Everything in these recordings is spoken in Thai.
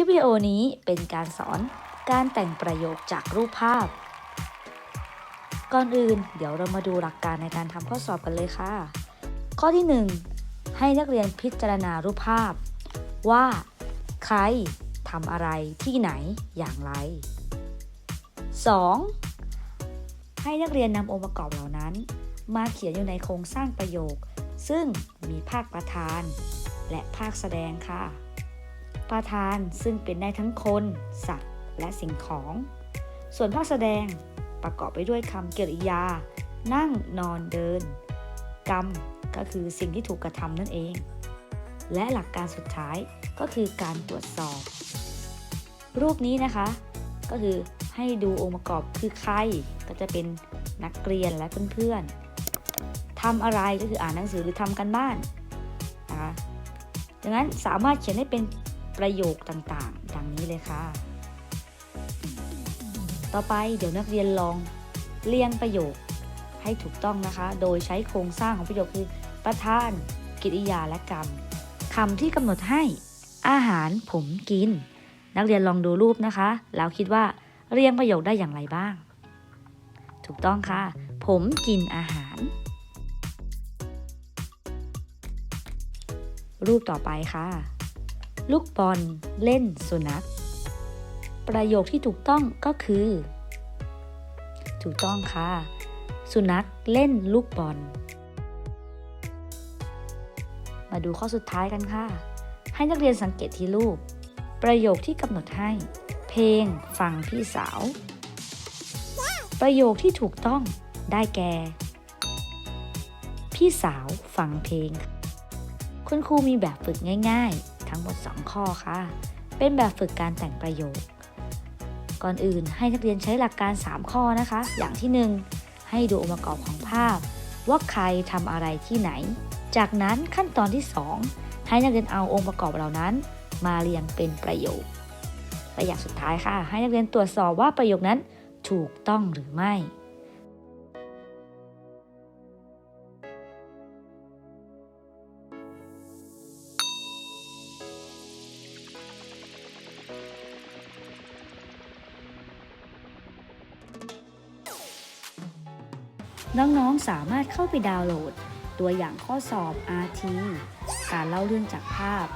ลิปวิดีโอนี้เป็นการสอนการแต่งประโยคจากรูปภาพ ก่อนอื่นเดี๋ยวเรามาดูหลักการในการทำข้อสอบกันเลยค่ะ ข้อที่ 1 ให้นักเรียนพิจารณารูปภาพ ว่า ใครทำอะไรที่ไหนอย่างไร 2. ให้นักเรียนนำองค์ประกอบเหล่านั้น มาเขียนอยู่ในโครงสร้างประโยค ซึ่งมีภาคประธาน และภาคแสดงค่ะ ประธานซึ่งเป็นได้ทั้งคน สัตว์ และสิ่งของ ส่วนภาคแสดงประกอบไปด้วยคำกริยา นั่งนอนเดิน กรรมก็คือสิ่งที่ถูกกระทำนั่นเอง และหลักการสุดท้ายก็คือการตรวจสอบ รูปนี้นะคะ ก็คือให้ดูองค์ประกอบคือใครก็จะเป็นนักเรียนและเพื่อนๆทำอะไรก็คืออ่านหนังสือหรือทำกันบ้านนะคะดังนั้นสามารถเขียนให้เป็น ประโยคต่างๆ ดังนี้เลยค่ะ ต่อไปเดี๋ยวนักเรียนลองเรียงประโยคให้ถูกต้องนะคะ โดยใช้โครงสร้างของประโยคคือประธานกริยาและกรรมคำที่กำหนดให้อาหารผมกิน นักเรียนลองดูรูปนะคะ แล้วคิดว่าเรียงประโยคได้อย่างไรบ้าง ถูกต้องค่ะ ผมกินอาหาร รูปต่อไปค่ะ ลูกบอลเล่นสุนัข ประโยคที่ถูกต้องก็คือ ถูกต้องค่ะ สุนัขเล่นลูกบอล มาดูข้อสุดท้ายกันค่ะ ให้นักเรียนสังเกตที่รูป ประโยคที่กำหนดให้ เพลงฟังพี่สาว ประโยคที่ถูกต้องได้แก่ พี่สาวฟังเพลง คุณครูมีแบบฝึกง่าย ๆ ทั้งหมด 2 ข้อค่ะ เป็นแบบฝึกการแต่งประโยค ก่อนอื่นให้นักเรียนใช้หลักการ 3 ข้อนะคะ อย่างที่ 1 ให้ดูองค์ประกอบของภาพ ว่าใครทำอะไรที่ไหน จากนั้นขั้นตอนที่ 2 ให้นักเรียนเอาองค์ประกอบเหล่านั้น มาเรียงเป็นประโยคและอย่างสุดท้ายค่ะ ให้นักเรียนตรวจสอบว่าประโยคนั้นถูกต้องหรือไม่ น้องๆสามารถเข้าไปดาวน์โหลด ตัวอย่างข้อสอบ RT การเล่าเรื่องจากภาพ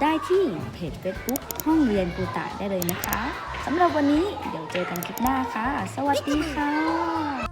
ได้ที่เพจ Facebook ห้องเรียนกูตาได้เลยนะคะสำหรับวันนี้เดี๋ยวเจอกันคลิปหน้าค่ะ สวัสดีค่ะ